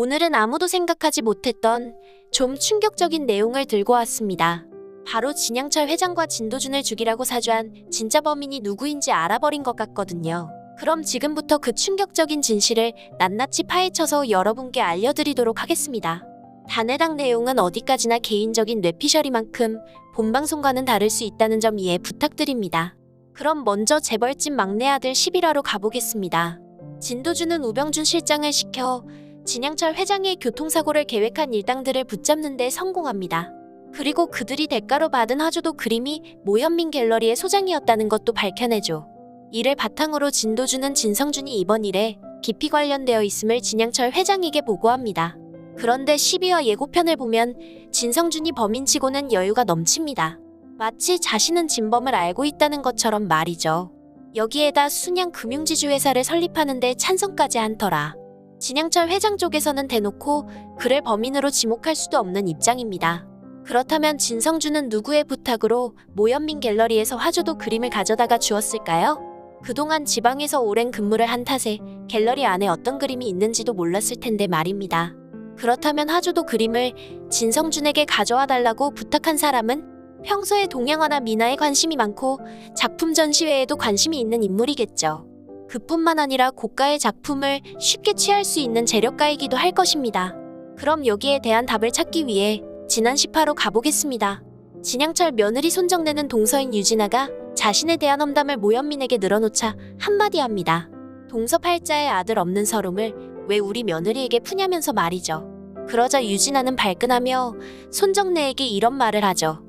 오늘은 아무도 생각하지 못했던 좀 충격적인 내용을 들고 왔습니다. 바로 진양철 회장과 진도준을 죽이라고 사주한 진짜 범인이 누구인지 알아버린 것 같거든요. 그럼 지금부터 그 충격적인 진실을 낱낱이 파헤쳐서 여러분께 알려드리도록 하겠습니다. 단해당 내용은 어디까지나 개인적인 뇌피셜이만큼 본방송과는 다를 수 있다는 점 이해 부탁드립니다. 그럼 먼저 재벌집 막내 아들 11화로 가보겠습니다. 진도준은 우병준 실장을 시켜 진양철 회장의 교통사고를 계획한 일당들을 붙잡는 데 성공합니다. 그리고 그들이 대가로 받은 하주도 그림이 모현민 갤러리의 소장이었다는 것도 밝혀내죠. 이를 바탕으로 진도준은 진성준이 이번 일에 깊이 관련되어 있음을 진양철 회장에게 보고합니다. 그런데 12화 예고편을 보면 진성준이 범인치고는 여유가 넘칩니다. 마치 자신은 진범을 알고 있다는 것처럼 말이죠. 여기에다 순양 금융지주 회사를 설립하는데 찬성까지 한 터라. 진양철 회장 쪽에서는 대놓고 그를 범인으로 지목할 수도 없는 입장입니다. 그렇다면 진성준은 누구의 부탁으로 모현민 갤러리에서 화조도 그림을 가져다가 주었을까요? 그동안 지방에서 오랜 근무를 한 탓에 갤러리 안에 어떤 그림이 있는지도 몰랐을 텐데 말입니다. 그렇다면 하조도 그림을 진성준에게 가져와 달라고 부탁한 사람은 평소에 동양화나 미나에 관심이 많고 작품 전시회에도 관심이 있는 인물이겠죠. 그뿐만 아니라 고가의 작품을 쉽게 취할 수 있는 재력가이기도 할 것입니다. 그럼 여기에 대한 답을 찾기 위해 지난 10화로 가보겠습니다. 진양철 며느리 손정내는 동서인 유진아가 자신에 대한 험담을 모현민에게 늘어놓자 한마디 합니다. 동서 팔자의 아들 없는 서름을 왜 우리 며느리에게 푸냐면서 말이죠. 그러자 유진아는 발끈하며 손정래에게 이런 말을 하죠.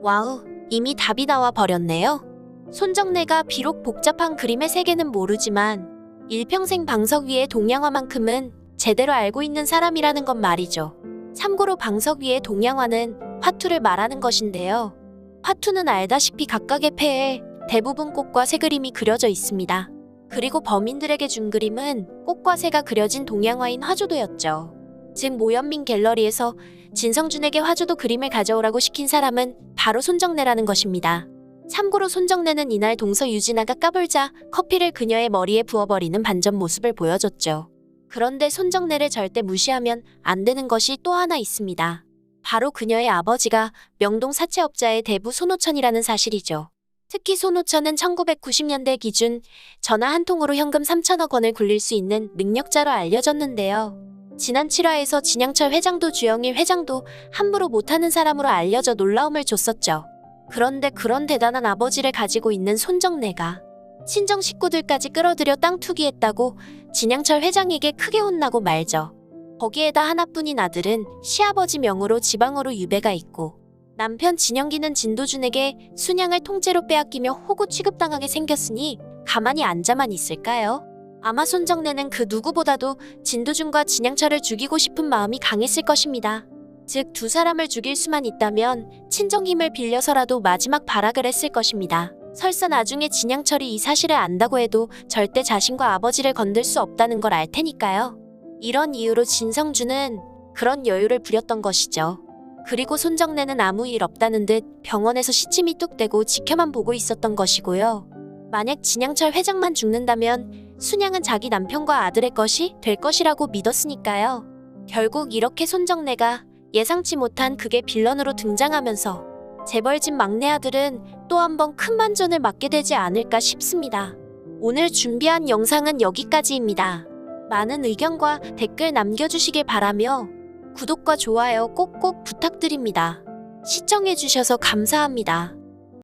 와우, 이미 답이 나와 버렸네요. 손정래가 비록 복잡한 그림의 세계는 모르지만 일평생 방석 위의 동양화만큼은 제대로 알고 있는 사람이라는 건 말이죠. 참고로 방석 위의 동양화는 화투를 말하는 것인데요. 화투는 알다시피 각각의 패에 대부분 꽃과 새 그림이 그려져 있습니다. 그리고 범인들에게 준 그림은 꽃과 새가 그려진 동양화인 화조도였죠. 즉 모현민 갤러리에서 진성준에게 화조도 그림을 가져오라고 시킨 사람은 바로 손정래라는 것입니다. 참고로 손정래는 이날 동서 유진아가 까불자 커피를 그녀의 머리에 부어버리는 반전 모습을 보여줬죠. 그런데 손정래를 절대 무시하면 안 되는 것이 또 하나 있습니다. 바로 그녀의 아버지가 명동 사채업자의 대부 손호천이라는 사실이죠. 특히 손호천은 1990년대 기준 전화 한 통으로 현금 3천억 원을 굴릴 수 있는 능력자로 알려졌는데요. 지난 7화에서 진양철 회장도 주영일 회장도 함부로 못하는 사람으로 알려져 놀라움을 줬었죠. 그런데 그런 대단한 아버지를 가지고 있는 손정래가 친정 식구들까지 끌어들여 땅 투기했다고 진양철 회장에게 크게 혼나고 말죠. 거기에다 하나뿐인 아들은 시아버지 명으로 지방으로 유배가 있고 남편 진영기는 진도준에게 순양을 통째로 빼앗기며 호구 취급당하게 생겼으니 가만히 앉아만 있을까요? 아마 손정래는 그 누구보다도 진도준과 진양철을 죽이고 싶은 마음이 강했을 것입니다. 즉 두 사람을 죽일 수만 있다면 친정 힘을 빌려서라도 마지막 발악을 했을 것입니다. 설사 나중에 진양철이 이 사실을 안다고 해도 절대 자신과 아버지를 건들 수 없다는 걸 알 테니까요. 이런 이유로 진성준은 그런 여유를 부렸던 것이죠. 그리고 손정래는 아무 일 없다는 듯 병원에서 시침이 뚝대고 지켜만 보고 있었던 것이고요. 만약 진양철 회장만 죽는다면 순양은 자기 남편과 아들의 것이 될 것이라고 믿었으니까요. 결국 이렇게 손정래가 예상치 못한 그게 빌런으로 등장하면서 재벌집 막내 아들은 또 한 번 큰 반전을 맞게 되지 않을까 싶습니다. 오늘 준비한 영상은 여기까지입니다. 많은 의견과 댓글 남겨주시길 바라며 구독과 좋아요 꼭꼭 부탁드립니다. 시청해주셔서 감사합니다.